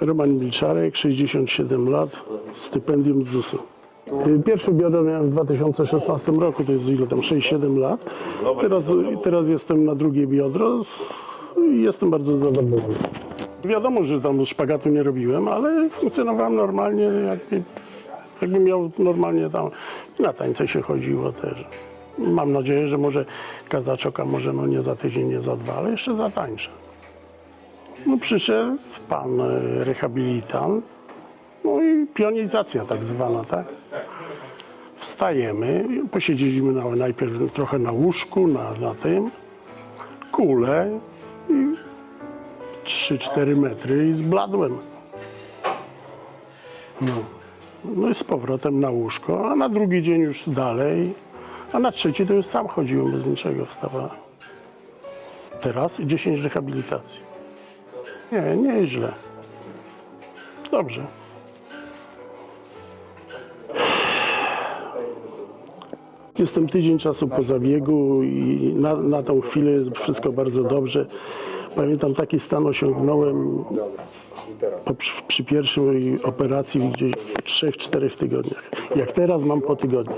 Roman Milczarek, 67 lat, stypendium z ZUS-u. Y, Pierwsze biodro miałem w 2016 roku, to jest ile tam, 6-7 lat. Teraz, teraz jestem na drugie biodro i jestem bardzo zadowolony. Wiadomo, że tam szpagatu nie robiłem, ale funkcjonowałem normalnie, jakby, jakbym miał normalnie tam, na tańce się chodziło też. Mam nadzieję, że może kazaczoka, może no nie za tydzień, nie za dwa, ale jeszcze zatańczę. No przyszedł pan e, rehabilitant, no i pionizacja tak zwana, tak? Wstajemy, posiedzieliśmy na, najpierw trochę na łóżku, na, na tym, kulę i 3-4 metry i zbladłem. No. no i z powrotem na łóżko, a na drugi dzień już dalej, a na trzeci to już sam chodziłem, bez niczego wstawałem. Teraz 10 rehabilitacji. Nie, nie źle. Dobrze. Jestem tydzień czasu po zabiegu i na, na tą chwilę jest wszystko bardzo dobrze. Pamiętam taki stan osiągnąłem przy, przy pierwszej operacji gdzieś w 3-4 tygodniach. Jak teraz mam po tygodniu.